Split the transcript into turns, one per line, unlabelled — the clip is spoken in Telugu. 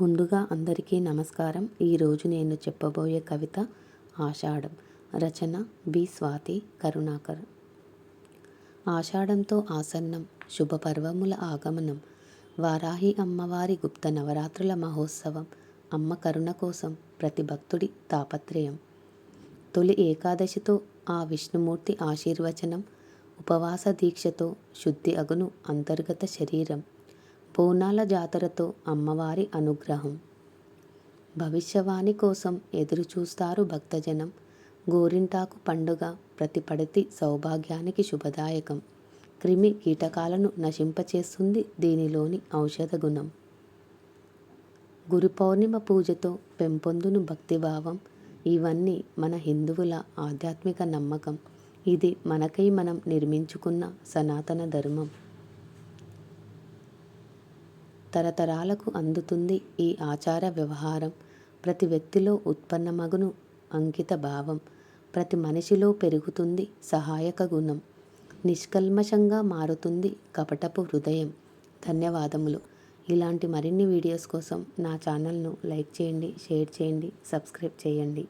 ముందుగా అందరికీ నమస్కారం. ఈరోజు నేను చెప్పబోయే కవిత ఆషాఢం. రచన బి. స్వాతి కరుణాకర్. ఆషాఢంతో ఆసన్నం శుభపర్వముల ఆగమనం వారాహి అమ్మవారి గుప్త నవరాత్రుల మహోత్సవం అమ్మ కరుణ కోసం ప్రతి భక్తుడి తాపత్రయం. తొలి ఏకాదశితో ఆ విష్ణుమూర్తి ఆశీర్వచనం ఉపవాస దీక్షతో శుద్ధి అగును అంతర్గత శరీరం. పూనాల జాతరతో అమ్మవారి అనుగ్రహం. భవిష్యవాణి కోసం ఎదురుచూస్తారు భక్తజనం. గోరింటాకు పండుగ ప్రతిపడితి సౌభాగ్యానికి శుభదాయకం. క్రిమి కీటకాలను నశింపచేస్తుంది దీనిలోని ఔషధ గుణం. గురు పౌర్ణిమ పూజతో పెంపొందును భక్తిభావం. ఇవన్నీ మన హిందువుల ఆధ్యాత్మిక నమ్మకం. ఇది మనకై మనం నిర్మించుకున్న సనాతన ధర్మం. తరతరాలకు అందుతుంది ఈ ఆచార వ్యవహారం. ప్రతి వ్యక్తిలో ఉత్పన్నమగును అంకిత భావం. ప్రతి మనిషిలో పెరుగుతుంది సహాయక గుణం. నిష్కల్మషంగా మారుతుంది కపటపు హృదయం. ధన్యవాదములు. ఇలాంటి మరిన్ని వీడియోస్ కోసం నా ఛానల్ను లైక్ చేయండి షేర్ చేయండి సబ్స్క్రైబ్ చేయండి.